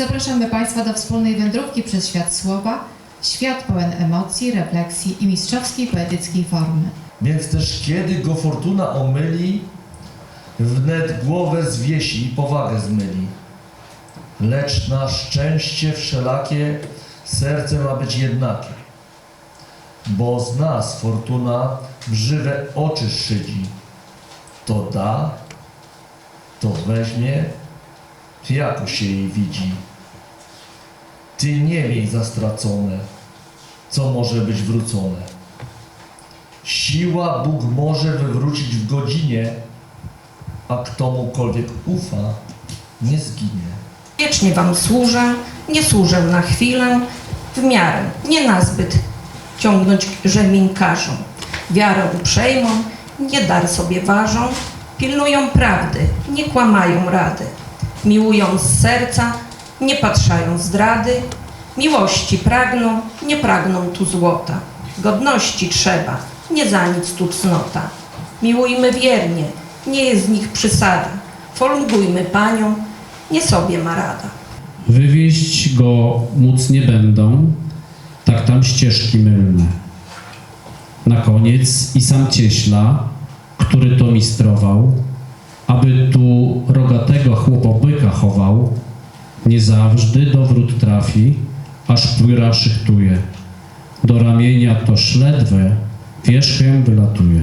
Zapraszamy Państwa do wspólnej wędrówki przez świat słowa, świat pełen emocji, refleksji i mistrzowskiej poetyckiej formy. Więc też kiedy go fortuna omyli, wnet głowę zwiesi i powagę zmyli. Lecz na szczęście wszelakie serce ma być jednakie. Bo z nas fortuna w żywe oczy szydzi. To da, to weźmie, jako się jej widzi. Ty nie miej za stracone, co może być wrócone. Siła Bóg może wywrócić w godzinie, a ktomukolwiek ufa, nie zginie. Wiecznie wam służę, nie służę na chwilę, w miarę, nie nazbyt ciągnąć rzemień każą. Wiarę uprzejmą, nie dar sobie ważą, pilnują prawdy, nie kłamają rady. Miłują z serca, nie patrzają zdrady, miłości pragną, nie pragną tu złota. Godności trzeba, nie za nic tu cnota. Miłujmy wiernie, nie jest z nich przysada. Folgujmy panią, nie sobie ma rada. Wywieźć go móc nie będą, tak tam ścieżki mylne. Na koniec i sam cieśla, który to mistrował, aby tu nie zawsze do wrót trafi, aż płyra szychtuje. Do ramienia to szledwę wierzchem wylatuje.